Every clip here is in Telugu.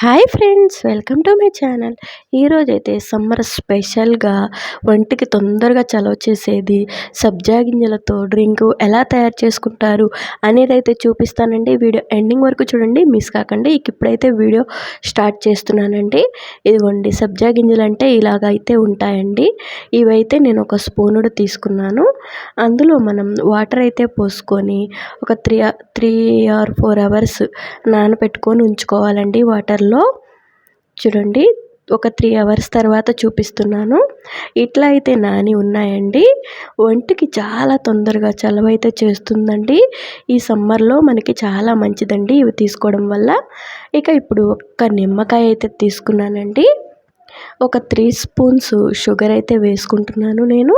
Hi friends welcome to my channel. ఈరోజైతే సమ్మర్ స్పెషల్గా వంటికి తొందరగా చలవ చేసేది సబ్జా గింజలతో డ్రింక్ ఎలా తయారు చేసుకుంటారు అనేది అయితే చూపిస్తానండి. వీడియో ఎండింగ్ వరకు చూడండి మిస్ కాకండి. ఇక ఇప్పుడైతే వీడియో స్టార్ట్ చేస్తున్నానండి. ఇదిగోండి సబ్జా గింజలు అంటే ఇలాగైతే ఉంటాయండి. ఇవైతే నేను ఒక స్పూనుడు తీసుకున్నాను. అందులో మనం వాటర్ అయితే పోసుకొని ఒక three three or four hours నానబెట్టుకొని ఉంచుకోవాలండి వాటర్ లో చూడండి ఒక త్రీ అవర్స్ తర్వాత చూపిస్తున్నాను. ఇట్లా అయితే నాని ఉన్నాయండి. ఒంటికి చాలా తొందరగా చలవ అయితే చేస్తుందండి. ఈ సమ్మర్లో మనకి చాలా మంచిదండి ఇవి తీసుకోవడం వల్ల. ఇక ఇప్పుడు ఒక్క నిమ్మకాయ అయితే తీసుకున్నానండి. ఒక త్రీ స్పూన్స్ షుగర్ అయితే వేసుకుంటున్నాను నేను.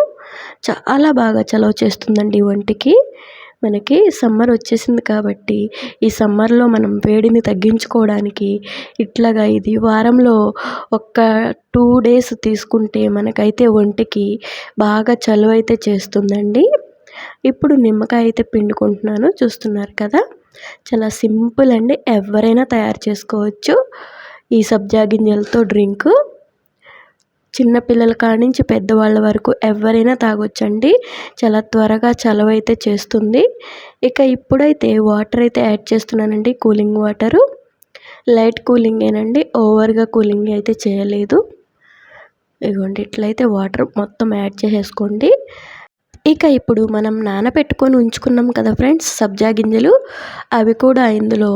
చాలా బాగా చలవ చేస్తుందండి ఒంటికి. మనకి సమ్మర్ వచ్చేసింది కాబట్టి ఈ సమ్మర్లో మనం వేడిని తగ్గించుకోవడానికి ఇట్లాగా ఇది వారంలో ఒక్క టూ డేస్ తీసుకుంటే మనకైతే ఒంటికి బాగా చలువ అయితే చేస్తుందండి. ఇప్పుడు నిమ్మకాయ అయితే పిండుకుంటున్నాను చూస్తున్నారు కదా? చాలా సింపుల్ అండి ఎవరైనా తయారు చేసుకోవచ్చు. ఈ సబ్జా గింజలతో డ్రింకు చిన్నపిల్లల కాడి నుంచి పెద్దవాళ్ళ వరకు ఎవరైనా తాగొచ్చండి. చాలా త్వరగా చలవ అయితే చేస్తుంది. ఇక ఇప్పుడైతే వాటర్ అయితే యాడ్ చేస్తున్నానండి. Cooling water. లైట్ కూలింగేనండి ఓవర్గా కూలింగ్ అయితే చేయలేదు. ఇదిగోండి ఇట్లయితే వాటర్ మొత్తం యాడ్ చేసేసుకోండి. ఇక ఇప్పుడు మనం నానబెట్టుకొని ఉంచుకున్నాం కదా ఫ్రెండ్స్ సబ్జా గింజలు. అవి కూడా ఇందులో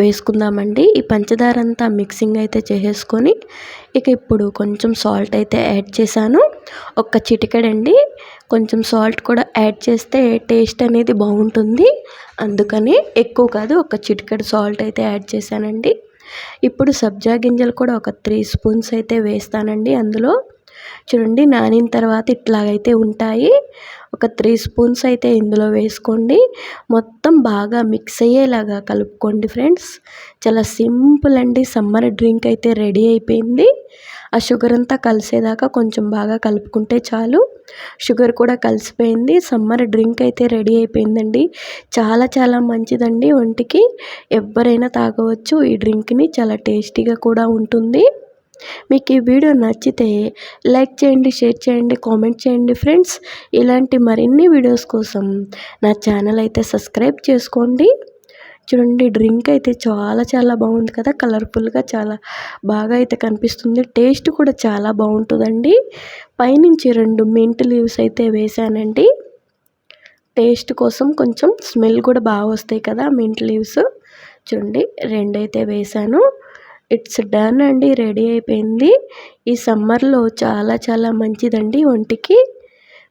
వేసుకుందామండి. ఈ పంచదార అంతా మిక్సింగ్ అయితే చేసేసుకొని ఇక ఇప్పుడు కొంచెం సాల్ట్ అయితే యాడ్ చేశాను. ఒక్క చిటికెడండి. కొంచెం సాల్ట్ కూడా యాడ్ చేస్తే టేస్ట్ అనేది బాగుంటుంది. అందుకని ఎక్కువ కాదు ఒక చిటికెడు సాల్ట్ అయితే యాడ్ చేశానండి. ఇప్పుడు సబ్జా గింజలు కూడా ఒక త్రీ స్పూన్స్ అయితే వేస్తానండి అందులో. చూడండి నానిన తర్వాత ఇట్లాగైతే ఉంటాయి. ఒక త్రీ స్పూన్స్ అయితే ఇందులో వేసుకోండి. మొత్తం బాగా మిక్స్ అయ్యేలాగా కలుపుకోండి ఫ్రెండ్స్. చాలా సింపుల్ అండి. సమ్మర్ డ్రింక్ అయితే రెడీ అయిపోయింది. ఆ షుగర్ అంతా కలిసేదాకా కొంచెం బాగా కలుపుకుంటే చాలు. షుగర్ కూడా కలిసిపోయింది. సమ్మర్ డ్రింక్ అయితే రెడీ అయిపోయిందండి. చాలా చాలా మంచిదండి ఒంటికి. ఎవరైనా తాగవచ్చు. ఈ డ్రింక్ని చాలా టేస్టీగా కూడా ఉంటుంది. మీకు ఈ వీడియో నచ్చితే లైక్ చేయండి షేర్ చేయండి కామెంట్ చేయండి. ఫ్రెండ్స్ ఇలాంటి మరిన్ని వీడియోస్ కోసం నా ఛానల్ అయితే సబ్స్క్రైబ్ చేసుకోండి. చూడండి డ్రింక్ అయితే చాలా చాలా బాగుంది కదా. కలర్ఫుల్గా చాలా బాగా అయితే కనిపిస్తుంది. టేస్ట్ కూడా చాలా బాగుంటుందండి. పైనుంచి రెండు మింట్ లీవ్స్ అయితే వేసానండి. టేస్ట్ కోసం కొంచెం స్మెల్ కూడా బాగా వస్తాయి కదా మింట్ లీవ్స్. చూడండి రెండైతే వేసాను. ఇట్స్ డన్ అండి రెడీ అయిపోయింది. ఈ సమ్మర్లో చాలా చాలా మంచిదండి ఒంటికి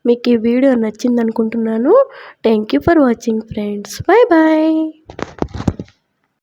మీకు ఈ వీడియో నచ్చింది అనుకుంటున్నాను thank you for watching friends. Bye bye